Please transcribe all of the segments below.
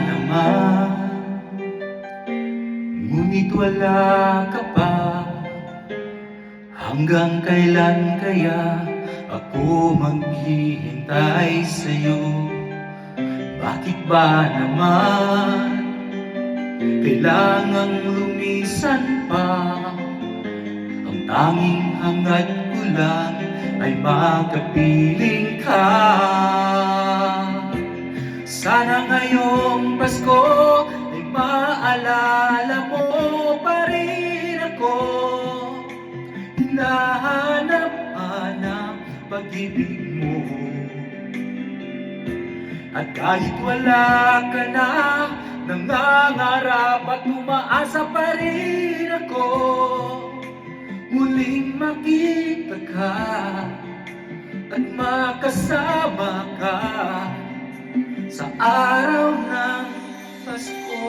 naman Ngunit wala ka pa Hanggang kailan kaya ako maghihintay sa'yo? Bakit ba naman kailangang lumisan pa? Ang tanging hangad ko lang ay makapiling ka sana ngayong Pasko ay maalala mo pa rin ako. Hinahanap-hanap pag-ibig mo. At kahit wala ka na Nangangarap at umaasa pa rin ako. Muling makita ka At makasama ka Sa araw ng Pasko.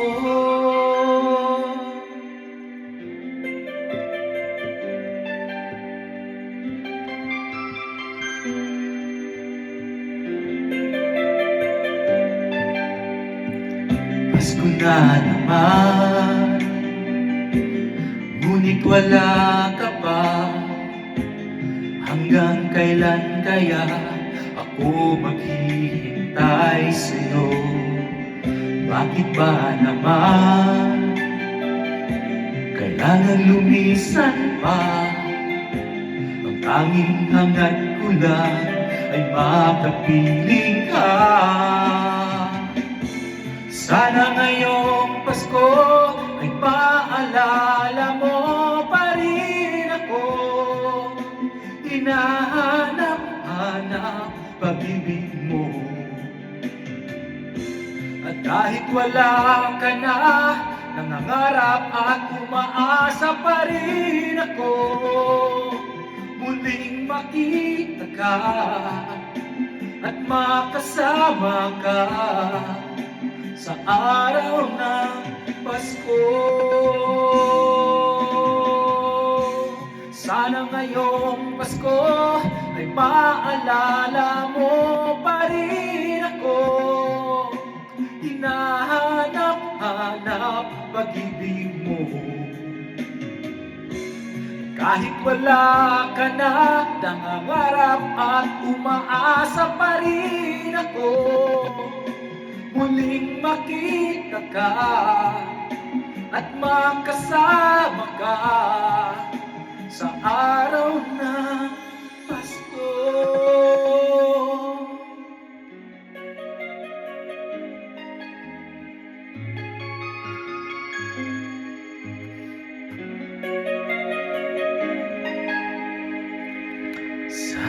Pasko na naman. Ngunit wala ka pa. Hanggang kailan kaya Ako maghihintay sa'yo. Bakit ba naman? Kailangan lumisan pa. Ang tanging hangad ko lang Ay makapiling ka. Sana ngayong Pasko ay paalala mo pa rin ako. Hinahanap-hanap pag-ibig kahit wala ka na Nangangarap at umaasa pa rin ako Muling makita ka At makasama ka sa araw ng Pasko. Sana ngayong Pasko ay maalala mo pag-ibig mo. Kahit wala ka na, nangangarap at umaasa pa rin ako muling makita ka at makasama ka sa araw ng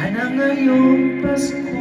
Sana ngayong Pasko